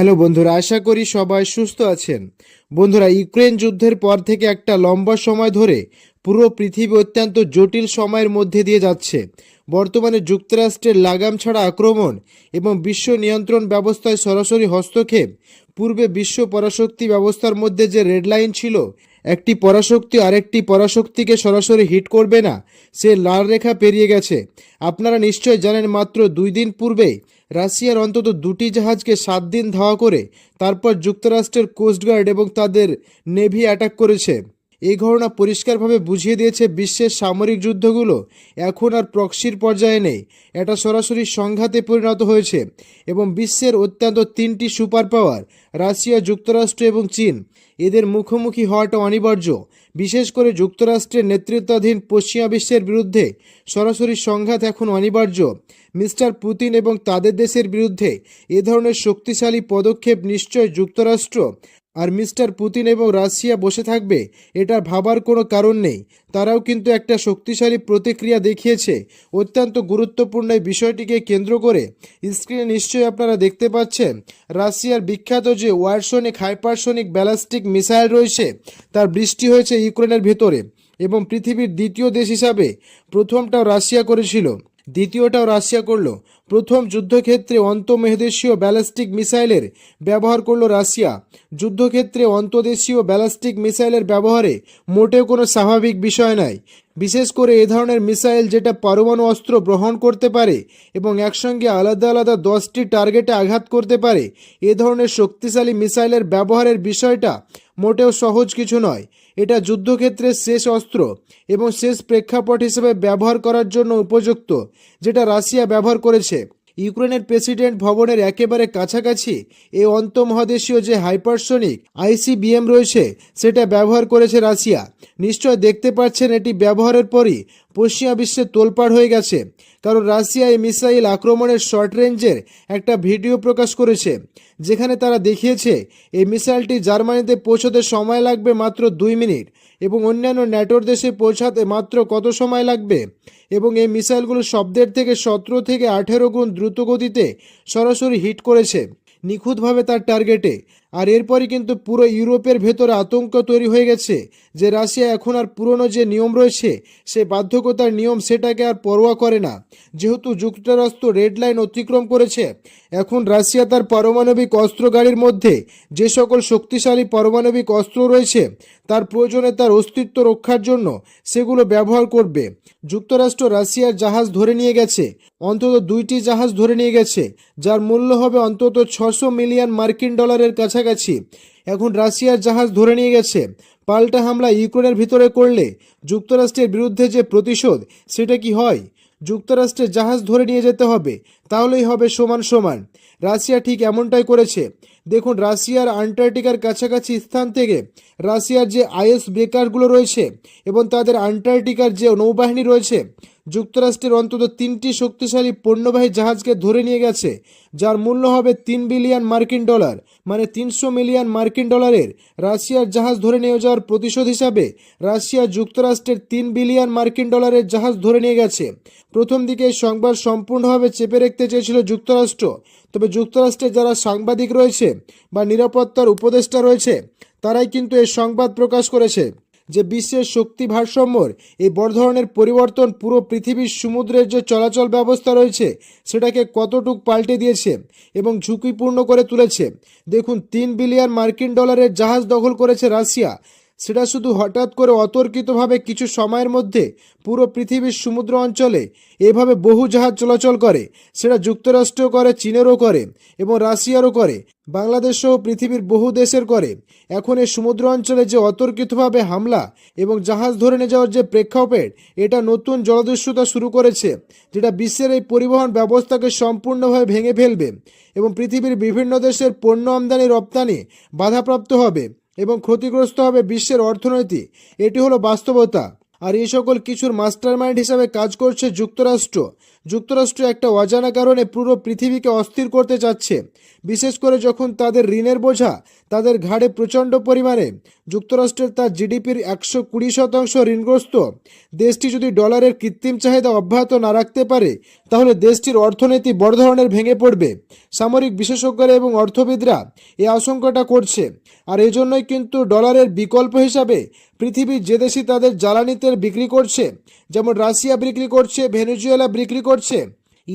Hello বন্ধুরা, আশা করি সবাই সুস্থ আছেন। বন্ধুরা, ইউক্রেন যুদ্ধের পর থেকে একটা লম্বা সময় ধরে পুরো পৃথিবী অত্যন্ত জটিল সময়ের মধ্যে দিয়ে যাচ্ছে। বর্তমানে যুক্তরাষ্ট্রের লাগাম ছাড়া আক্রমণ এবং বিশ্ব নিয়ন্ত্রণ ব্যবস্থায় সরাসরি হস্তক্ষেপ, পূর্বে বিশ্ব পরাশক্তি ব্যবস্থার মধ্যে যে রেড লাইন ছিল, একটি পরাশক্তি আরেকটি পরাশক্তিকে সরাসরি হিট করবে না, সে লাল রেখা পেরিয়ে গেছে। আপনারা নিশ্চয় জানেন, মাত্র দুই দিন পূর্বেই রাশিয়ার অন্তত দুটি জাহাজকে সাত দিন ধাওয়া করে তারপর যুক্তরাষ্ট্রের কোস্টগার্ড এবং তাদের নেভি অ্যাটাক করেছে। এই ঘটনা পরিষ্কারভাবে বুঝিয়ে দিয়েছে বিশ্বের সামরিক যুদ্ধগুলো। এখন আর প্রক্সির পর্যায়ে নেই। এটা সরাসরি সংঘাতে পরিণত হয়েছে এবং বিশ্বের অত্যন্ত তিনটি সুপার পাওয়ার রাশিয়া, যুক্তরাষ্ট্র এবং চীন, এদের মুখোমুখি হওয়াটা অনিবার্য। বিশেষ করে যুক্তরাষ্ট্রের নেতৃত্বাধীন পশ্চিমা বিশ্বের বিরুদ্ধে সরাসরি সংঘাত এখন অনিবার্য। মিস্টার পুতিন এবং তাদের দেশের বিরুদ্ধে এ ধরনের শক্তিশালী পদক্ষেপ নিশ্চয় যুক্তরাষ্ট্র আর মিস্টার পুতিন এবং রাশিয়া বসে থাকবে, এটা ভাবার কোনো কারণ নেই। তারাও কিন্তু একটা শক্তিশালী প্রতিক্রিয়া দেখিয়েছে। অত্যন্ত গুরুত্বপূর্ণ এই বিষয়টিকে কেন্দ্র করে স্ক্রিনে নিশ্চয়ই আপনারা দেখতে পাচ্ছেন, রাশিয়ার বিখ্যাত যে ওয়ারসনিক, হাইপারসনিক ব্যালাস্টিক মিসাইল রয়েছে, তার বৃষ্টি হয়েছে ইউক্রেনের ভেতরে এবং পৃথিবীর দ্বিতীয় দেশ হিসাবে প্রথমটাও রাশিয়া করেছিল। দ্বিতীয়টাও রাশিয়া করল। প্রথম যুদ্ধক্ষেত্রে অন্তঃমহাদেশীয় ব্যালিস্টিক মিসাইলের ব্যবহার করল রাশিয়া। যুদ্ধক্ষেত্রে অন্তদেশীয় ব্যালিস্টিক মিসাইলের ব্যবহারে মোটেও কোনো স্বাভাবিক বিষয় নয় বিশেষ করে এ ধরনের মিসাইল যেটা পরমাণু অস্ত্র গ্রহণ করতে পারে এবং একসঙ্গে আলাদা আলাদা দশটি টার্গেটে আঘাত করতে পারে, এ ধরনের শক্তিশালী মিসাইলের ব্যবহারের বিষয়টা মোটেও সহজ কিছু নয়। এটা যুদ্ধক্ষেত্রের শেষ অস্ত্র এবং শেষ প্রেক্ষাপট হিসেবে ব্যবহার করার জন্য উপযুক্ত, যেটা রাশিয়া ব্যবহার করেছে। ইউক্রেনের প্রেসিডেন্ট ভবনের একেবারে কাছাকাছি এই অন্তঃমহাদেশীয় যে হাইপারসনিক আইসিবিএম রয়েছে, সেটা ব্যবহার করেছে রাশিয়া। নিশ্চয় দেখতে পাচ্ছেন, এটি ব্যবহারের পরই পশ্চিমা বিশ্বে তোলপাড় হয়ে গেছে। কারণ রাশিয়া এই মিসাইল আক্রমণের শর্ট রেঞ্জের একটা ভিডিও প্রকাশ করেছে, যেখানে তারা দেখিয়েছে, এই মিসাইলটি জার্মানিতে পৌঁছতে সময় লাগবে মাত্র দুই মিনিট। এবং অন্যান্য ন্যাটোর দেশে পৌঁছাতে মাত্র কত সময় লাগবে? এবং এই মিসাইলগুলো শব্দের থেকে সতেরো থেকে আঠেরো গুণ দ্রুত গতিতে সরাসরি হিট করেছে। নিখুঁতভাবে তার টার্গেটে আর এরপরই কিন্তু পুরো ইউরোপের ভেতরে আতঙ্ক তৈরি হয়ে গেছে যে রাশিয়া এখন আর পুরনো যে নিয়ম রয়েছে, সে বাধ্যকতার নিয়ম সেটাকে আর পরোয়া করে না। যেহেতু যুক্তরাষ্ট্র রেড লাইন অতিক্রম করেছে, এখন রাশিয়া তার পারমাণবিক অস্ত্র গাড়ির মধ্যে যে সকল শক্তিশালী পারমাণবিক অস্ত্র রয়েছে, তার প্রয়োজনে তার অস্তিত্ব রক্ষার জন্য সেগুলো ব্যবহার করবে। যুক্তরাষ্ট্র রাশিয়ার জাহাজ ধরে নিয়ে গেছে, অন্তত দুইটি জাহাজ ধরে নিয়ে গেছে, যার মূল্য হবে অন্তত ছশো মিলিয়ন মার্কিন ডলারের কাছাকাছি এখন রাশিয়ার জাহাজ ধরে নিয়ে গেছে। পাল্টা হামলা ইউক্রেনের ভিতরে করলে যুক্তরাষ্ট্রের বিরুদ্ধে যে প্রতিশোধ, সেটা কি হয়? যুক্তরাষ্ট্রের জাহাজ ধরে নিয়ে যেতে হবে, তাহলেই হবে সমান সমান। রাশিয়া ঠিক এমনটাই করেছে। দেখুন, রাশিয়ার আন্টার্কটিকার কাছাকাছি স্থান থেকে রাশিয়ার যে আইএস ব্রেকারগুলো রয়েছে এবং তাদের আন্টার্কটিকার যে নৌবাহিনী রয়েছে যুক্তরাষ্ট্রের অন্তত তিনটি শক্তিশালী পণ্যবাহী জাহাজকে ধরে নিয়ে গেছে, যার মূল্য হবে তিন বিলিয়ন মার্কিন ডলার মানে তিনশো মিলিয়ন মার্কিন ডলারের। রাশিয়ার জাহাজ ধরে নিয়ে যাওয়ার প্রতিশোধ হিসাবে রাশিয়া যুক্তরাষ্ট্রের তিন বিলিয়ন মার্কিন ডলারের জাহাজ ধরে নিয়ে গেছে। প্রথম দিকে এই সংবাদ সম্পূর্ণভাবে চেপে রাখতে চেয়েছিল যুক্তরাষ্ট্র, তবে যুক্তরাষ্ট্রের যারা সাংবাদিক রয়েছে বা নিরাপত্তার উপদেষ্টা রয়েছে, তারাই কিন্তু এই সংবাদ প্রকাশ করেছে। যে বিশ্বের শক্তি ভারসাম্যর এই বড় ধরনের পরিবর্তন পুরো পৃথিবীর সমুদ্রের যে চলাচল ব্যবস্থা রয়েছে, সেটাকে কতটুক পাল্টে দিয়েছে এবং ঝুঁকিপূর্ণ করে তুলেছে। দেখুন, তিন বিলিয়ন মার্কিন ডলারের জাহাজ দখল করেছে রাশিয়া। সেটা শুধু হঠাৎ করে অতর্কিতভাবে কিছু সময়ের মধ্যে পুরো পৃথিবীর সমুদ্র অঞ্চলে এভাবে বহু জাহাজ চলাচল করে, সেটা যুক্তরাষ্ট্র করে, চীনেরও করে এবং রাশিয়ারও করে, বাংলাদেশ সহ পৃথিবীর বহু দেশের করে। এখন এই সমুদ্র অঞ্চলে যে অতর্কিতভাবে হামলা এবং জাহাজ ধরে নিয়ে যাওয়ার যে প্রেক্ষাপট, এটা নতুন জলদস্যুতা শুরু করেছে, যেটা বিশ্বের এই পরিবহন ব্যবস্থাকে সম্পূর্ণভাবে ভেঙে ফেলবে এবং পৃথিবীর বিভিন্ন দেশের পণ্য আমদানি রপ্তানি বাধাপ্রাপ্ত হবে। এবং ক্ষতিগ্রস্ত হবে বিশ্বের অর্থনীতি। এটি হলো বাস্তবতা। আর এই সকল কিছুর মাস্টারমাইন্ড হিসাবে কাজ করছে যুক্তরাষ্ট্র। যুক্তরাষ্ট্র একটা অজানা কারণে পুরো পৃথিবীকে অস্থির করতে চাচ্ছে। বিশেষ করে যখন তাদের ঋণের বোঝা, তাদের ঘাড়ে প্রচণ্ড পরিমাণে। যুক্তরাষ্ট্রের তার জিডিপির একশো কুড়ি শতাংশ ঋণগ্রস্ত। দেশটি যদি ডলারের কৃত্রিম চাহিদা অব্যাহত না রাখতে পারে, তাহলে দেশটির অর্থনীতি বড় ধরনের ভেঙে পড়বে। সামরিক বিশেষজ্ঞরা এবং অর্থবিদরা এই আশঙ্কাটা করছে। আর এজন্যই কিন্তু ডলারের বিকল্প হিসাবে পৃথিবীর যে দেশই তাদের জ্বালানি তেল বিক্রি করছে, যেমন রাশিয়া বিক্রি করছে, ভেনেজুয়েলা বিক্রি করছে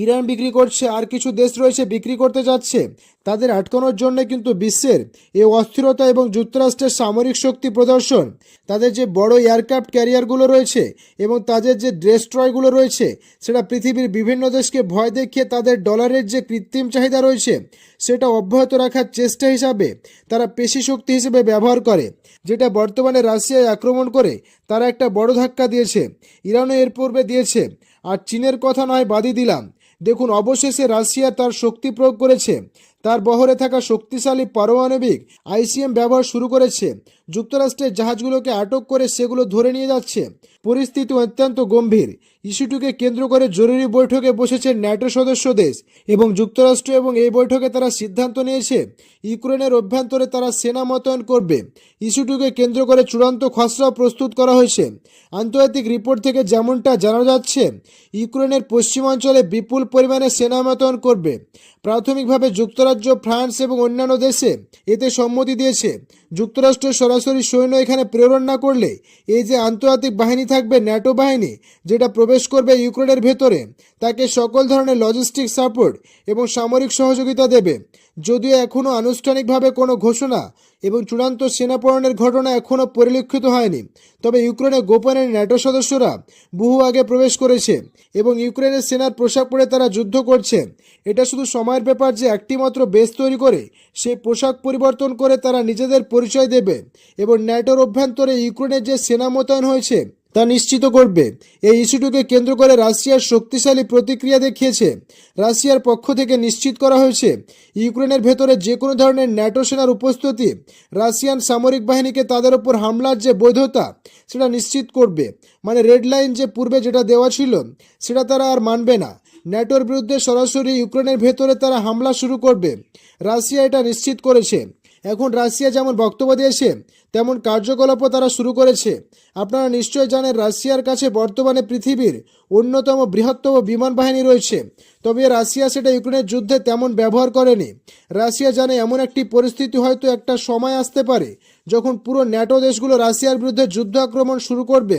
ইরান বিক্রি করছে আর কিছু দেশ রয়েছে বিক্রি করতে যাচ্ছে। তাদের আটকানোর জন্য কিন্তু বিশ্বের এই অস্থিরতা এবং যুক্তরাষ্ট্রের সামরিক শক্তি প্রদর্শন, তাদের যে বড় এয়ারক্রাফট ক্যারিয়ারগুলো রয়েছে এবং তাদের যে ডেস্ট্রয়গুলো রয়েছে, সেটা পৃথিবীর বিভিন্ন দেশকে ভয় দেখিয়ে তাদের ডলারের যে কৃত্রিম চাহিদা রয়েছে, সেটা অব্যাহত রাখার চেষ্টা হিসাবে তারা পেশি শক্তি হিসেবে ব্যবহার করে, যেটা বর্তমানে রাশিয়ায় আক্রমণ করে তারা একটা বড় ধাক্কা দিয়েছে। ইরানও এর পূর্বে দিয়েছে। আর চীনের কথা নয়, বাদই দিলাম। দেখুন, অবশেষে রাশিয়া তার শক্তি প্রয়োগ করেছে। তার বহরে থাকা শক্তিশালী পারমাণবিক আইসিএম ব্যবহার শুরু করেছে। যুক্তরাষ্ট্রের জাহাজগুলোকে আটক করে সেগুলো ধরে নিয়ে যাচ্ছে। পরিস্থিতি অত্যন্ত গম্ভীর। ইস্যুটিকে কেন্দ্র করে জরুরি বৈঠকে বসেছে ন্যাটো সদস্য দেশ এবং যুক্তরাষ্ট্র এবং এই বৈঠকে তারা সিদ্ধান্ত নিয়েছে ইউক্রেনের অভ্যন্তরে তারা সেনা মোতায়েন করবে। ইস্যুটিকে কেন্দ্র করে চূড়ান্ত খসড়া প্রস্তুত করা হয়েছে। আন্তর্জাতিক রিপোর্ট থেকে যেমনটা জানা যাচ্ছে, ইউক্রেনের পশ্চিমাঞ্চলে বিপুল পরিমাণে সেনা মোতায়েন করবে। প্রাথমিকভাবে যুক্তরাজ্য, ফ্রান্স এবং অন্যান্য দেশে এতে সম্মতি দিয়েছে। যুক্তরাষ্ট্র সরাসরি সৈন্য এখানে প্রেরণ না করলে এই যে আন্তর্জাতিক বাহিনী থাকবে, ন্যাটো বাহিনী, যেটা প্রবেশ করবে ইউক্রেনের ভেতরে। তাকে সকল ধরনের লজিস্টিক সাপোর্ট এবং সামরিক সহযোগিতা দেবে। যদিও এখনও আনুষ্ঠানিকভাবে কোনো ঘোষণা এবং চূড়ান্ত সেনা প্রেরণের ঘটনা এখনও পরিলক্ষিত হয়নি। তবে ইউক্রেনে গোপনে ন্যাটো সদস্যরা বহু আগে প্রবেশ করেছে এবং ইউক্রেনের সেনার পোশাক পরে তারা যুদ্ধ করছে। এটা শুধু সময়ের ব্যাপার যে একটিমাত্র বেস তৈরি করে সেই পোশাক পরিবর্তন করে তারা নিজেদের পরিচয় দেবে এবং ন্যাটোর অভ্যন্তরে ইউক্রেনের যে সেনা মোতায়েন হয়েছে তা নিশ্চিত করবে। এই ইস্যুটিকে কেন্দ্র করে রাশিয়ার শক্তিশালী প্রতিক্রিয়া দেখিয়েছে। রাশিয়ার পক্ষ থেকে নিশ্চিত করা হয়েছে, ইউক্রেনের ভেতরে যে কোনো ধরনের ন্যাটো সেনার উপস্থিতি, রাশিয়ান সামরিক বাহিনীকে তাদের ওপর হামলার যে বৈধতা, সেটা নিশ্চিত করবে। মানে রেড লাইন যে পূর্বে যেটা দেওয়া ছিল, সেটা তারা আর মানবে না। ন্যাটোর বিরুদ্ধে সরাসরি ইউক্রেনের ভেতরে তারা হামলা শুরু করবে। রাশিয়া এটা নিশ্চিত করেছে। এখন রাশিয়া যেমন বক্তব্য দিয়েছে, তেমন কার্যকলাপও তারা শুরু করেছে। আপনারা নিশ্চয় জানেন রাশিয়ার কাছে বর্তমানে পৃথিবীর অন্যতম বৃহত্তম বিমান বাহিনী রয়েছে। তবে রাশিয়া সেটা ইউক্রেনের যুদ্ধে তেমন ব্যবহার করেনি। রাশিয়া জানে এমন একটি পরিস্থিতি হয়তো একটা সময় আসতে পারে যখন পুরো ন্যাটো দেশগুলো রাশিয়ার বিরুদ্ধে যুদ্ধ আক্রমণ শুরু করবে,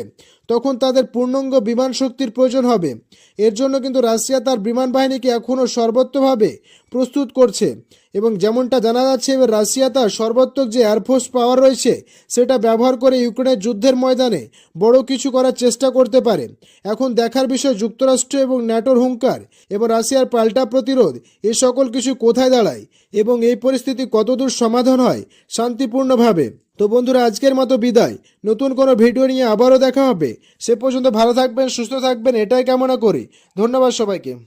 তখন তাদের পূর্ণাঙ্গ বিমান শক্তির প্রয়োজন হবে। এর জন্য কিন্তু রাশিয়া তার বিমান বাহিনীকে এখনও সর্বত্রভাবে প্রস্তুত করছে এবং যেমনটা জানা যাচ্ছে, এবার রাশিয়া তার সর্বাত্মক যে এয়ারফোর্স পাওয়ার রয়েছে, সেটা ব্যবহার করে ইউক্রেনের যুদ্ধের ময়দানে বড় কিছু করার চেষ্টা করতে পারে। এখন দেখার বিষয় যুক্তরাষ্ট্র এবং ন্যাটোর হুঙ্কার এবং রাশিয়ার পাল্টা প্রতিরোধ, এ সকল কিছু কোথায় দাঁড়ায় এবং এই পরিস্থিতি কতদূর সমাধান হয়, শান্তিপূর্ণভাবে। তো বন্ধুরা, আজকের মতো বিদায়। নতুন কোনো ভিডিও নিয়ে আবারও দেখা হবে। সে পর্যন্ত ভালো থাকবেন, সুস্থ থাকবেন, এটাই কামনা করি। ধন্যবাদ সবাইকে।